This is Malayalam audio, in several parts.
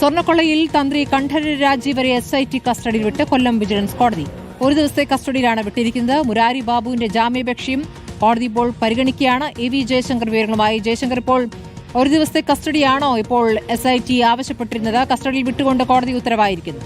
സ്വർണക്കൊള്ളയിൽ തന്ത്രി കണ്ഠരര് രാജീവരെ എസ് ഐ ടി കസ്റ്റഡിയിൽ വിട്ട് കൊല്ലം വിജിലൻസ് കോടതി. ഒരു ദിവസത്തെ കസ്റ്റഡിയിലാണ് വിട്ടിരിക്കുന്നത്. മുരാരി ബാബുവിന്റെ ജാമ്യാപേക്ഷയും കോടതി ഇപ്പോൾ പരിഗണിക്കുകയാണ്. എ വി ജയശങ്കർ വിവരങ്ങളുമായി ജയശങ്കർ ഇപ്പോൾ ഒരു ദിവസത്തെ കസ്റ്റഡിയാണോ ഇപ്പോൾ എസ് ആവശ്യപ്പെട്ടിരുന്നത്? കസ്റ്റഡിയിൽ വിട്ടുകൊണ്ട് കോടതി ഉത്തരവായിരിക്കുന്നു.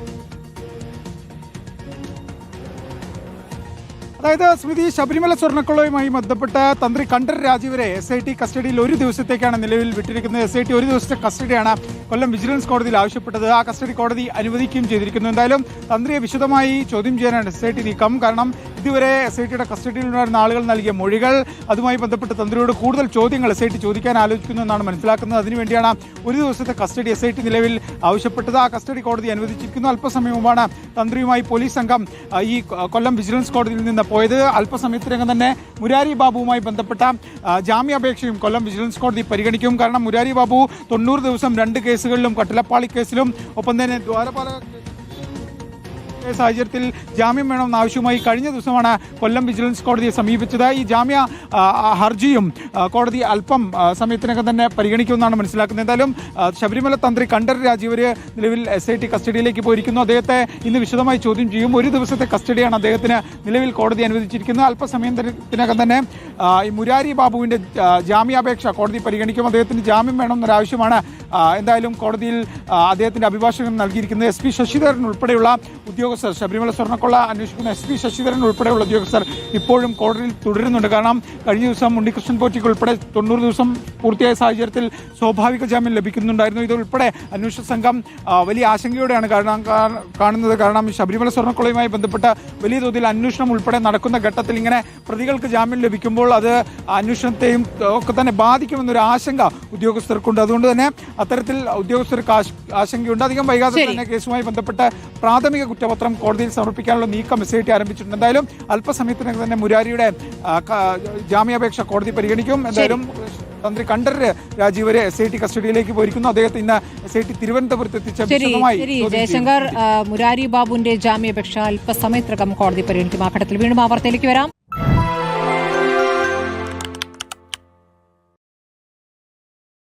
അതായത് സ്മൃതി ശബരിമല സ്വർണക്കൊള്ളയുമായി ബന്ധപ്പെട്ട തന്ത്രി കണ്ഠർ രാജീവരെ എസ് ഐ ടി കസ്റ്റഡിയിൽ ഒരു ദിവസത്തേക്കാണ് നിലവിൽ വിട്ടിരിക്കുന്നത്. എസ് ഐ ടി ഒരു ദിവസത്തെ കസ്റ്റഡിയാണ് കൊല്ലം വിജിലൻസ് കോടതിയിൽ ആവശ്യപ്പെട്ടത്. ആ കസ്റ്റഡി കോടതി അനുവദിക്കുകയും ചെയ്തിരിക്കുന്നു. എന്തായാലും തന്ത്രിയെ വിശദമായി ചോദ്യം ചെയ്യാനാണ് എസ് ഐ ടി നീക്കം. കാരണം ഇതുവരെ എസ് ഐ ടിയുടെ കസ്റ്റഡിയിൽ ഉണ്ടായിരുന്ന ആളുകൾ നൽകിയ മൊഴികൾ അതുമായി ബന്ധപ്പെട്ട് തന്ത്രിയോട് കൂടുതൽ ചോദ്യങ്ങൾ എസ് ഐ ടി ചോദിക്കാൻ ആലോചിക്കുന്നു എന്നാണ് മനസ്സിലാക്കുന്നത്. അതിനുവേണ്ടിയാണ് ഒരു ദിവസത്തെ കസ്റ്റഡി എസ് ഐ ടി നിലവിൽ ആവശ്യപ്പെട്ടത്. ആ കസ്റ്റഡി കോടതി അനുവദിച്ചിരിക്കുന്നു. അല്പസമയം മുമ്പാണ് തന്ത്രിയുമായി പോലീസ് സംഘം ഈ കൊല്ലം വിജിലൻസ് കോടതിയിൽ നിന്ന് പോയത്. അല്പസമയത്തിനകം തന്നെ മുരാരി ബാബുവുമായി ബന്ധപ്പെട്ട ജാമ്യാപേക്ഷയും കൊല്ലം വിജിലൻസ് കോടതി പരിഗണിക്കും. കാരണം മുരാരി ബാബു തൊണ്ണൂറ് ദിവസം രണ്ട് കേസുകളിലും കട്ടിലപ്പാളി കേസിലും ഒപ്പം തന്നെ ദ്വാരപാല സാഹചര്യത്തിൽ ജാമ്യം വേണമെന്ന ആവശ്യവുമായി കഴിഞ്ഞ ദിവസമാണ് കൊല്ലം വിജിലൻസ് കോടതിയെ സമീപിച്ചത്. ഈ ജാമ്യ ഹർജിയും കോടതി അല്പം സമയത്തിനകം തന്നെ പരിഗണിക്കുമെന്നാണ് മനസ്സിലാക്കുന്നത്. എന്തായാലും ശബരിമല തന്ത്രി കണ്ഠർ രാജീവര് നിലവിൽ എസ് ഐ ടി കസ്റ്റഡിയിലേക്ക് പോയിരിക്കുന്നു. അദ്ദേഹത്തെ ഇന്ന് വിശദമായി ചോദ്യം ചെയ്യും. ഒരു ദിവസത്തെ കസ്റ്റഡിയാണ് അദ്ദേഹത്തിന് നിലവിൽ കോടതി അനുവദിച്ചിരിക്കുന്നത്. അല്പസമയത്തിനകം തന്നെ ഈ മുരാരി ബാബുവിന്റെ ജാമ്യാപേക്ഷ കോടതി പരിഗണിക്കും. അദ്ദേഹത്തിന് ജാമ്യം വേണമെന്നൊരാവശ്യമാണ് എന്തായാലും കോടതിയിൽ അദ്ദേഹത്തിന്റെ അഭിഭാഷകൻ നൽകിയിരിക്കുന്നത്. എസ് പി ശശിധരൻ ഉൾപ്പെടെയുള്ള ഉദ്യോഗസ്ഥർ ശബരിമല സ്വർണക്കൊള്ള അന്വേഷിക്കുന്ന എസ് പി ശശിധരൻ ഉൾപ്പെടെയുള്ള ഉദ്യോഗസ്ഥർ ഇപ്പോഴും കോടതിയിൽ തുടരുന്നുണ്ട്. കാരണം കഴിഞ്ഞ ദിവസം ഉണ്ണികൃഷ്ണൻ പോറ്റിക്ക് ഉൾപ്പെടെ തൊണ്ണൂറ് ദിവസം പൂർത്തിയായ സാഹചര്യത്തിൽ സ്വാഭാവിക ജാമ്യം ലഭിക്കുന്നുണ്ടായിരുന്നു. ഇതുൾപ്പെടെ അന്വേഷണ സംഘം വലിയ ആശങ്കയോടെയാണ് കാരണം കാണുന്നത്. കാരണം ശബരിമല സ്വർണക്കൊള്ളയുമായി ബന്ധപ്പെട്ട വലിയ തോതിൽ അന്വേഷണം ഉൾപ്പെടെ നടക്കുന്ന ഘട്ടത്തിൽ ഇങ്ങനെ പ്രതികൾക്ക് ജാമ്യം ലഭിക്കുമ്പോൾ അത് അന്വേഷണത്തെയും ഒക്കെ തന്നെ ബാധിക്കുമെന്നൊരു ആശങ്ക ഉദ്യോഗസ്ഥർക്കുണ്ട്. അതുകൊണ്ട് തന്നെ അത്തരത്തിൽ ഉദ്യോഗസ്ഥർക്ക് ആശ- ആശങ്കയുണ്ട്. അധികം വൈകാതെ. തന്നെ കേസുമായി ബന്ധപ്പെട്ട് പ്രാഥമിക കുറ്റപത്രം കോടതിയിൽ സമർപ്പിക്കാനുള്ള നീക്കം എസ് ഐ ടി ആരംഭിച്ചിട്ടുണ്ട്. എന്തായാലും അല്പസമയത്തിനകം തന്നെ മുരാരിയുടെ ജാമ്യാപേക്ഷ കോടതി പരിഗണിക്കും. എന്തായാലും തന്ത്രി കണ്ഠർ രാജീവരെ എസ് ഐ ടി കസ്റ്റഡിയിലേക്ക് പോയിരിക്കുന്നു. അദ്ദേഹത്തെ ഇന്ന് എസ് ഐ ടി തിരുവനന്തപുരത്ത് എത്തിച്ച. ജയശങ്കർ മുരാരി ബാബുവിന്റെ ജാമ്യാപേക്ഷ അല്പസമയത്തിനകം കോടതി പരിഗണിക്കും. ആ ഘട്ടത്തിൽ വീണ്ടും ആ വാർത്തയിലേക്ക് വരാം.